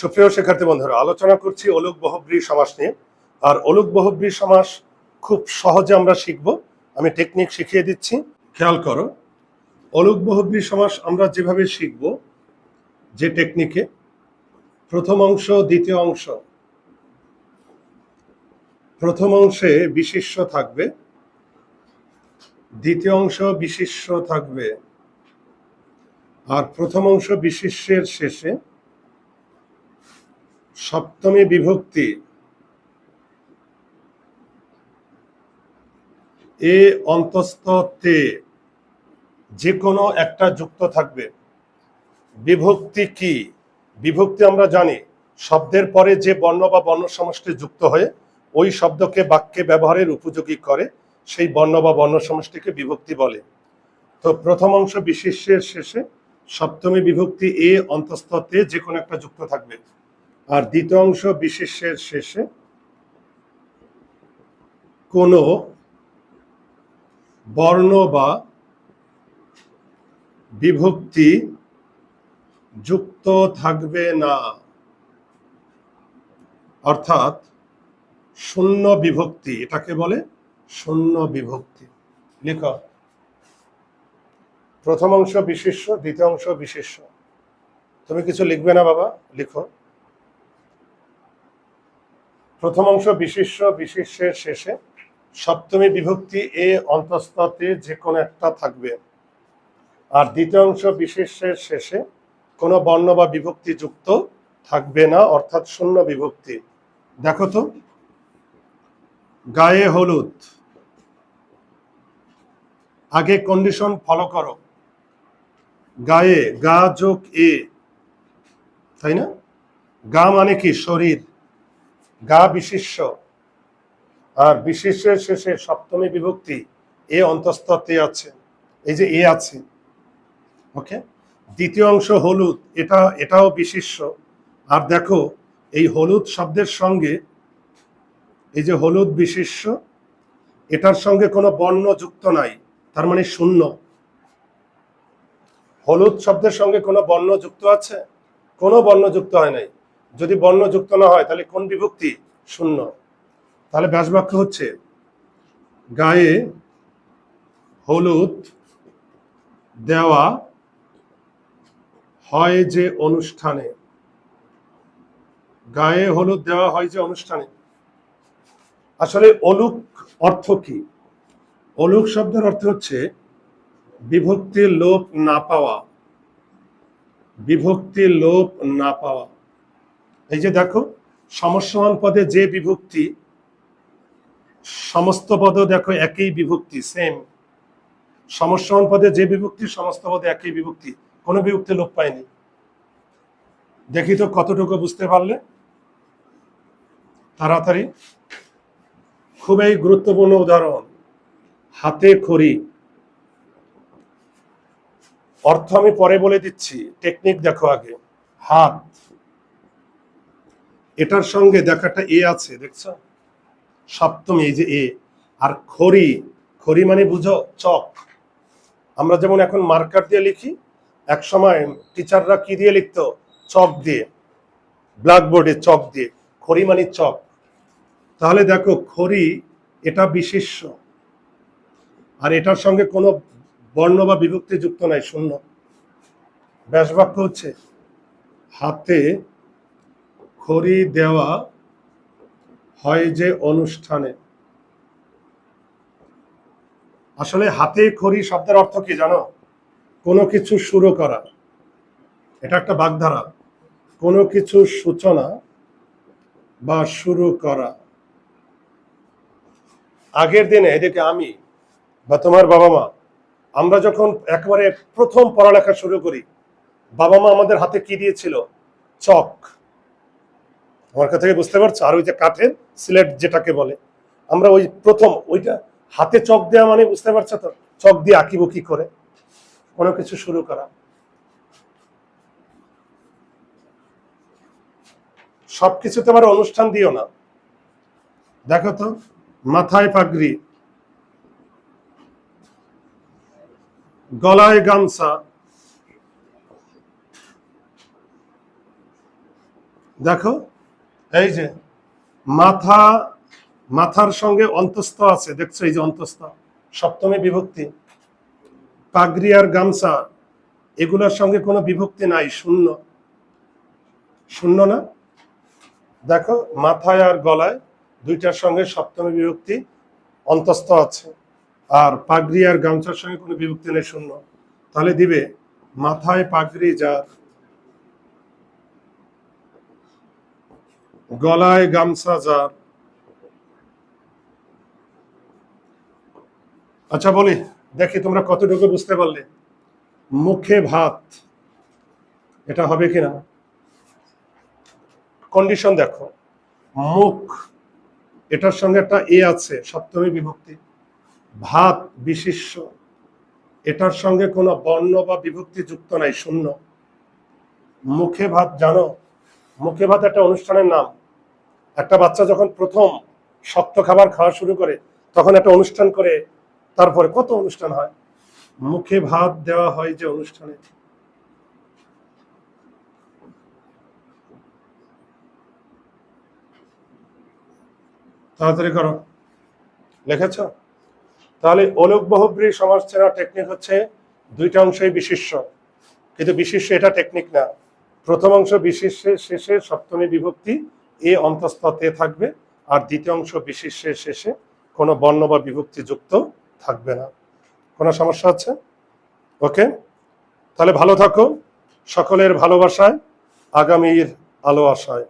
সুপ্রিয় শিক্ষার্থী বন্ধুরা, আলোচনা করছি অলোক বহুব্রী সমাস নিয়ে। আর অলুক বহুব্রী সমাস খুব সহজে আমরা শিখব। আমি টেকনিক শিখিয়ে দিচ্ছি। খেয়াল করো, অলুক বহুব্রী সমাস আমরা যেভাবে শিখব, যে টেকনিকে প্রথম অংশ, দ্বিতীয় অংশ, প্রথম অংশে বিশিষ্য থাকবে, দ্বিতীয় অংশ বিশিষ্য থাকবে, আর প্রথম অংশ বিশিষ্যের শেষে সপ্তমী বিভক্তি। এ অন্তস্থ তে যে কোনো একটা যুক্ত থাকবে। বিভক্তি কি? বিভক্তি আমরা জানি, শব্দের পরে যে বর্ণ বা বর্ণ সমষ্টি যুক্ত হয়ে ওই শব্দকে বাক্যে ব্যবহারের উপযোগী করে সেই বর্ণ বা বর্ণ সমষ্টিকে বিভক্তি বলে। তো প্রথম অংশ বিশেষ্যের শেষে সপ্তমী বিভক্তি এ অন্তস্থতে যে কোনো একটা যুক্ত থাকবে। আর দ্বিতীয় অংশ বিশেষের শেষে কোনো বর্ণ বা বিভক্তি যুক্ত থাকবে না। অর্থাৎ শূন্য বিভক্তি, এটাকে বলে শূন্য বিভক্তি। লিখ। প্রথম অংশ বিশেষ্য, দ্বিতীয় অংশ বিশেষ্য। তুমি কিছু লিখবে না বাবা? লিখো। প্রথম অংশ বিশিষ্য বিশেষ্যের শেষে সপ্তমী বিভক্তি এ অন্তস্ততে যে কোনো একটা থাকবে। আর দ্বিতীয় অংশ বিশেষ্যের শেষে কোনো বর্ণ বা বিভক্তি যুক্ত থাকবে না, অর্থাৎ শূন্য বিভক্তি। দেখো তো, গায়ে হলুদ। আগে কন্ডিশন ফলো করো। গায়ে গা যোগ এ, তাই না? গা মানে কি? শরীর। গা বিশিষ্য। আর বিশিষ্যের শেষে সপ্তমী বিভক্তি, এ অন্তস্ততে আছে। এই যে এ আছে, ওকে? দ্বিতীয় অংশ হলুদ, এটা, এটাও বিশিষ্য। আর দেখো, এই হলুদ শব্দের সঙ্গে, এই যে হলুদ বিশিষ্য, এটার সঙ্গে কোনো বর্ণ যুক্ত নাই, তার মানে শূন্য। হলুদ শব্দের সঙ্গে কোনো বর্ণ যুক্ত আছে? কোনো বর্ণ যুক্ত হয় নাই। যদি বর্ণ যুক্ত না হয়, তাহলে কোন বিভক্তি? শূন্য। তাহলে ব্যাস বাক্য হচ্ছে, গায়ে হলুদ দেওয়া হয় যে অনুষ্ঠানে। গায়ে হলুদ দেওয়া হয় যে অনুষ্ঠানে। আসলে অলুক অর্থ কি? অলুক শব্দের অর্থ হচ্ছে, বিভক্তির লোপ না পাওয়া। বিভক্তির লোপ না পাওয়া। এই যে দেখো সমস্যমান পদে যে বিভক্তি, সমস্ত পদও দেখো একই বিভক্তি সেম সমস্যমান পদে যে বিভক্তি, সমস্ত পদে একই বিভক্তি। কোনো বিভক্তি লোপ পায়নি। দেখি তো কতটুকু বুঝতে পারলে। তাড়াতাড়ি। খুবই গুরুত্বপূর্ণ উদাহরণ। হাতে খড়ি। অর্থ আমি পরে বলে দিচ্ছি। টেকনিক দেখো আগে। হাত। এটার সঙ্গে দেখাটা এ আছে, দেখছ? সপ্তমী এই যে এ। আর খড়ি খড়ি মানে বুঝো, চক। আমরা যেমন এখন মার্কার দিয়ে লিখি এক সময় টিচাররা কি দিয়ে লিখতো? চক দিয়ে। ব্ল্যাকবোর্ডে চক দিয়ে। খড়ি মানে চক। তাহলে দেখো, খড়ি এটা বিশিষ্য আর এটার সঙ্গে কোনো বর্ণ বা বিভক্তি যুক্ত নাই, শূন্য। ব্যাসবাক্য হচ্ছে, হাতে খড়ি দেওয়া হয় যে অনুষ্ঠানে। আসলে হাতে খড়ি শব্দের অর্থ কি জানো? কোনো কিছু শুরু করা। এটা একটা বাগধারা। কোনো কিছু সূচনা বা শুরু করা। আগের দিনে এদিকে আমি বা তোমার বাবা মা, আমরা যখন একেবারে প্রথম পড়ালেখা শুরু করি, বাবা মা আমাদের হাতে কি দিয়েছিল? চক। আমার কথা থেকে বুঝতে পারছ? আর ওই যে কাঠের সিলেট যেটাকে বলে। আমরা ওই প্রথম ওইটা হাতে চক দেওয়া মানে বুঝতে পারছ তো? চক দিয়ে আঁকিব কি করে, কোনো কিছু শুরু করা। সবকিছুতে আবার অনুষ্ঠান দিও না। দেখো তো, মাথায় পাগড়ি। গলায় গামছা। দেখো এই যে মাথা, মাথার সঙ্গে অন্তস্থ আছে, দেখছ এই যে অন্তস্থ, সপ্তমী বিভক্তি, পাগড়ি আর গামছা, এগুলোর সঙ্গে কোনো বিভক্তি নাই, শূন্য। শূন্য না? দেখো, মাথায় আর গলায় দুইটার সঙ্গে সপ্তমী বিভক্তি অন্তস্থ আছে, আর পাগড়ি আর গামছার সঙ্গে কোনো বিভক্তি নেই, শূন্য। তাহলে দিবে, মাথায় পাগড়ি যার গলায় গামছা যার আচ্ছা বলি, দেখি তোমরা কতটুকু বুঝতে পারলে। মুখে ভাত, এটা হবে কিনা? কন্ডিশন দেখো। মুখ, এটার সঙ্গে একটা এ আছে, সপ্তমী বিভক্তি। ভাত বিশিষ্য এটার সঙ্গে কোনো বর্ণ বা বিভক্তি যুক্ত নাই, শূন্য। মুখে ভাত, জানো, মুখে ভাত একটা অনুষ্ঠানের নাম। একটা বাচ্চা যখন প্রথম শক্ত খাবার খাওয়া শুরু করে, তখন একটা অনুষ্ঠান করে, তারপরে কত অনুষ্ঠান হয়? মুখে ভাত দেওয়া হয় যে অনুষ্ঠানে। তাড়াতাড়ি করো। লিখেছ? তাহলে অলোক বহুব্রী সমাজ চেনা টেকনিক হচ্ছে দুইটা অংশই বিশিষ্য কিন্তু বিশিষ্য এটা টেকনিক না। প্রথম অংশ বিশিষ্যের শেষে সপ্তমী বিভক্তি এ অন্তঃস্থতে থাকবে আর দ্বিতীয় অংশ বিশিষ্যের শেষে কোনো বর্ণ বা বিভক্তি যুক্ত থাকবে না। কোনো সমস্যা আছে? ওকে? তাহলে ভালো থাকো। সকলের ভালোবাসায় আগামীর আলো আশায়।